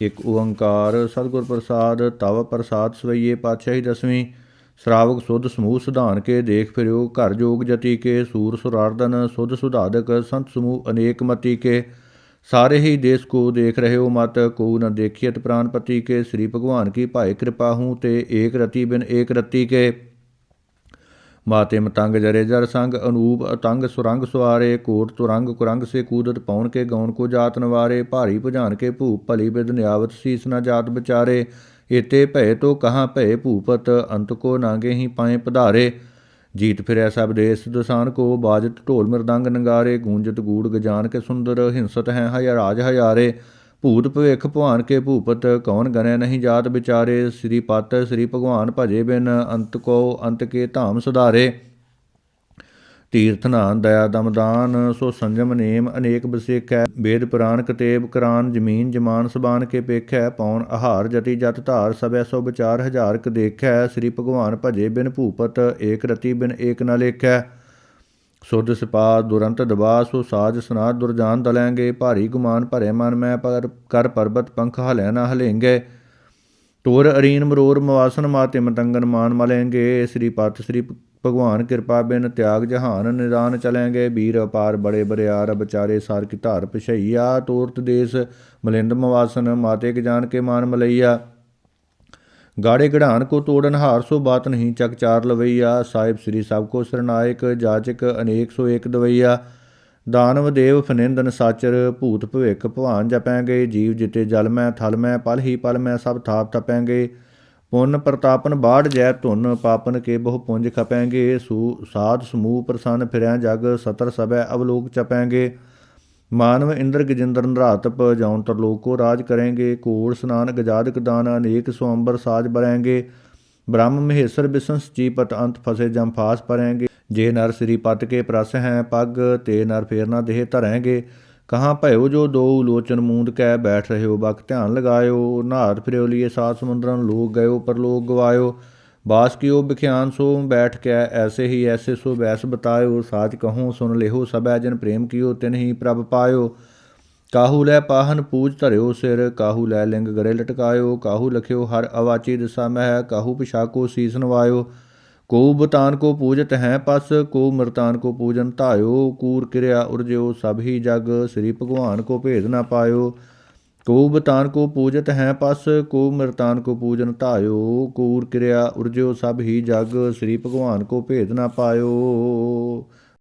ਇੱਕ ਓੰਕਾਰ, ਸਤਿਗੁਰ ਪ੍ਰਸਾਦ, ਤਵ ਪ੍ਰਸਾਦ ਸਵਈਏ ਪਾਤਸ਼ਾਹੀ ਦਸਵੀਂ, ਸ਼ਰਾਵਕ ਸੁਧ ਸਮੂਹ ਸਿਧਾਨ ਕੇ ਦੇਖ ਫਿਰਿਓ, ਘਰ ਜੋਗ ਜਤੀ ਕੇ ਸੂਰ ਸੁਰਾਰਦਨ ਸੁਧ ਸੁਧਾਦਕ ਸੰਤ ਸਮੂਹ ਅਨੇਕ ਮਤੀ ਕੇ, ਸਾਰੇ ਹੀ ਦੇਸ਼ ਕੋ ਦੇਖ ਰਹੇ ਹੋ ਮਤ, ਕੋ ਨ ਦੇਖੀਤ ਪ੍ਰਾਨਪਤੀ ਕੇ, ਸ੍ਰੀ ਭਗਵਾਨ ਕੀ ਭਾਇ ਕਿਰਪਾ ਹੂੰ ਤੇ ਏਕ ਰਤੀ ਬਿਨ ਏਕ ਰਤੀ ਕੇ। ਮਾਤੇ ਮਤੰਗ ਜਰੇ ਜਰ ਸੰਗ, ਅਨੂਪ ਅਤੰਗ ਸੁਰੰਗ ਸਵਾਰੇ ਕੋਟ ਤੁਰੰਗ ਕੁਰੰਗ ਸੇ ਕੂਦਤ ਪੌਣ ਕੇ ਗੌਣ ਕੋ ਜਾਤ ਨਵਾਰੇ, ਭਾਰੀ ਭੁਜਾਨ ਕੇ ਭੂਪ ਭਲੀ ਬਿਦ ਨਿਆਵਤ ਸੀਸ ਨ ਜਾਤ ਵਿਚਾਰੇ। ਏਤੇ ਭੈ ਤੋ ਕਹਾਂ ਭੈ ਭੂਪਤ, ਅੰਤ ਕੋ ਨਾਗੇ ਹੀ ਪਾਏ ਪਧਾਰੇ। ਜੀਤ ਫਿਰੈ ਸਭ ਦੇਸ ਦਸਾਨ ਕੋ, ਬਾਜਤ ਢੋਲ ਮਿਰਦੰਗ ਨੰਗਾਰੇ, ਗੂੰਜਤ ਗੂੜ ਗਜਾਨ ਕੇ ਸੁੰਦਰ, ਹਿੰਸਤ ਹੈ ਹਯ ਰਾਜ ਹਯਾਰੇ ਭੂਤ ਭਵਿੱਖ ਭਵਾਨ ਕੇ ਭੂਪਤ, ਕੌਣ ਗਨੈ ਨਹੀਂ ਜਾਤ ਵਿਚਾਰੇ, ਸ੍ਰੀ ਪਤ ਸ੍ਰੀ ਭਗਵਾਨ ਭਜੇ ਬਿਨ, ਅੰਤ ਕੋ ਅੰਤ ਕੇ ਧਾਮ ਸੁਧਾਰੇ। ਤੀਰਥ ਨਾਨ, ਦਇਆ ਦਮਦਾਨ ਸੋ ਸੰਜਮ ਨੇਮ ਅਨੇਕ ਬਸੇਖੈ ਵੇਦ ਪੁਰਾਣ ਕਤੇਬ ਕਰਾਨ, ਜ਼ਮੀਨ ਜਮਾਨ ਸਬਾਨ ਕੇ ਪੇਖੈ ਪੌਣ ਆਹਾਰ ਜਤੀ ਜਤ ਧਾਰ, ਸਭੈ ਸੋ ਵਿਚਾਰ ਹਜ਼ਾਰ ਕ ਦੇਖੈ, ਸ੍ਰੀ ਭਗਵਾਨ ਭਜੇ ਬਿਨ ਭੂਪਤ, ਏਕ ਰਤੀ ਬਿਨ ਏਕ ਨ ਲੇਖੈ। ਸੁਧ ਸਿਪਾ ਦੁਰੰਤ ਦਬਾ ਸੋ ਸਾਜ ਸਨਾਦ ਦੁਰਜਾਨ ਦਲੈਂਗੇ। ਭਾਰੀ ਗੁਮਾਨ ਭਰੇ ਮਨ, ਮੈਂ ਪਰ ਕਰ ਪਰਬਤ ਪੰਖ ਹਲੈ ਨਾ ਹਲੇਂਗੇ। ਤੋਰ ਅਰੀਨ ਮਰੋਰ ਮਵਾਸਨ ਮਾਤੇ ਮਤੰਗਨ ਮਾਨ ਮਲੇਂਗੇ। ਸ੍ਰੀ ਪਤ, ਸ੍ਰੀ ਭਗਵਾਨ ਕਿਰਪਾ ਬਿਨ ਤਿਆਗ ਜਹਾਨ ਨਿਦਾਨ ਚਲੇਂਗੇ। ਵੀਰ ਅਪਾਰ ਬੜੇ ਬਰਿਆਰ ਬਚਾਰੇ ਸਾਰ ਕੀ ਧਾਰ ਪਛਈਆ। ਤੋਰਤ ਦੇਸ ਮਲਿੰਦ ਮਵਾਸਨ, ਮਾਤੇ ਕੇ ਜਾਣ ਕੇ ਮਾਨ ਮਲਈਆ। ਗਾੜੇ ਗੜਾਨ ਕੋ ਤੋੜਨ, ਹਾਰ ਸੋ ਬਾਤ ਨਹੀਂ, ਚੱਕ ਚਾਰ ਲਵਈਆ। ਸਾਹਿਬ ਸ੍ਰੀ ਸਭ ਕੋ ਸਰਨਾਇਕ, ਜਾਚਕ ਅਨੇਕ ਸੋ ਏਕ ਦਵਈਆ। ਦਾਨਵ ਦੇਵ ਫਨਿੰਦਨ ਸਾਚਰ, ਭੂਤ ਭਵਿਖ ਭਵਾਨ ਜਪੈਂਗੇ। ਜੀਵ ਜਿਤੇ ਜਲ ਮੈਂ, ਥਲ ਮੈਂ, ਪਲ ਹੀ ਪਲ ਮੈਂ, ਸਭ ਥਾਪ ਤਪੈਂਗੇ ਪੁੰਨ ਪ੍ਰਤਾਪਨ ਬਾੜ ਜੈ ਧੁਨ, ਪਾਪਨ ਕੇ ਬਹੁ ਪੁੰਜ ਖਪੈਂਗੇ। ਸੂ, ਸਾਧ ਸਮੂਹ ਪ੍ਰਸੰਨ ਫਿਰੈ ਜਗ, ਸਤਰ ਸਭੈ ਅਵਲੋਕ ਚਪੈਂਗੇ। ਮਾਨਵ ਇੰਦਰ ਗਜਿੰਦਰ ਨਰਾਤਪ ਜਉਨ ਤਰਲੋਕ ਕੋ ਰਾਜ ਕਰੇਂਗੇ ਕੋੜ ਸਨਾਨ ਗਜਾਦਕ ਦਾਨ ਅਨੇਕ ਸੋੰਬਰ ਸਾਜ ਬਰੈਂਗੇ। ਬ੍ਰਹਮ ਮਹੇਸ਼ਰ ਬਿਸੰਸ ਜੀਪਤ ਅੰਤ ਫਸੇ ਜਮ ਫਾਸ ਪਰੈਂਗੇ। ਜੇ ਨਰ ਸ੍ਰੀ ਪਤ ਕੇ ਪ੍ਰਸ ਹੈ ਪੱਗ, ਤੇ ਨਰ ਫੇਰਨਾ ਦੇਹ ਧਰੈਂਗੇ। ਕਹਾਂ ਭਇਓ ਜੋ ਦੋ ਲੋਚਨ ਮੂੰਦ ਕੈ ਬੈਠ ਰਹਿਓ ਬਖ ਧਿਆਨ ਲਗਾਇਓ। ਨਾਰ ਫਿਰਿਓ ਲੀਏ ਸਾਤ ਸਮੁੰਦਰਨ ਲੋਕ ਗਇਓ, ਪਰਲੋਕ ਗਵਾਇਓ। ਗਵਾਇਓ ਬਾਸ ਕੀਓ ਬਿਖਿਆਨ ਸੋ ਬੈਠ ਕੇ ਐਸੇ ਹੀ ਐਸੇ ਸੋ ਬੈਸ ਬਤਾਇਓ, ਸਾਚ ਕਹੂੰ ਸੁਨ ਲਿਹੋ ਸਬੈ ਜਨ ਪ੍ਰੇਮ ਕੀਓ ਤਿਨ ਹੀ ਪ੍ਰਭ ਪਾਇਓ। ਕਾਹੂ ਲੈ ਪਾਹਨ ਪੂਜ ਧਰਿਓ ਸਿਰ, ਕਾਹੂ ਲੈ ਲਿੰਗ ਗਰੇ ਲਟਕਾਇਓ, ਕਾਹੂ ਲਖਿਓ ਹਰ ਅਵਾਚੀ ਦਿਸਾ ਮਹਿ, ਕਾਹੂ ਪਿਸ਼ਾਕੋ ਸੀਸ ਨਵਾਇਓ ਕੋ ਬਤਾਨ ਕੋ ਪੂਜਤ ਹੈ ਪਸ, ਕੋ ਮਰਤਾਨ ਕੋ ਪੂਜਨ ਧਾਇਓ, ਕੂਰ ਕਿਰਿਆ ਉਰਜਿਓ ਸਭ ਹੀ ਜਗ, ਸ੍ਰੀ ਭਗਵਾਨ ਕੋ ਭੇਦ ਨਾ ਪਾਇਓ। ਕੋ ਬਤਾਨ ਕੋ ਪੂਜਤ ਹੈ ਪਸ, ਕੋ ਮਰਤਾਨ ਕੋ ਪੂਜਨ ਧਾਇਓ, ਕੂਰ ਕਿਰਿਆ ਉਰਜਿਓ ਸਭ ਹੀ ਜਗ, ਸ੍ਰੀ ਭਗਵਾਨ ਕੋ ਭੇਦ ਨਾ ਪਾਇਓ।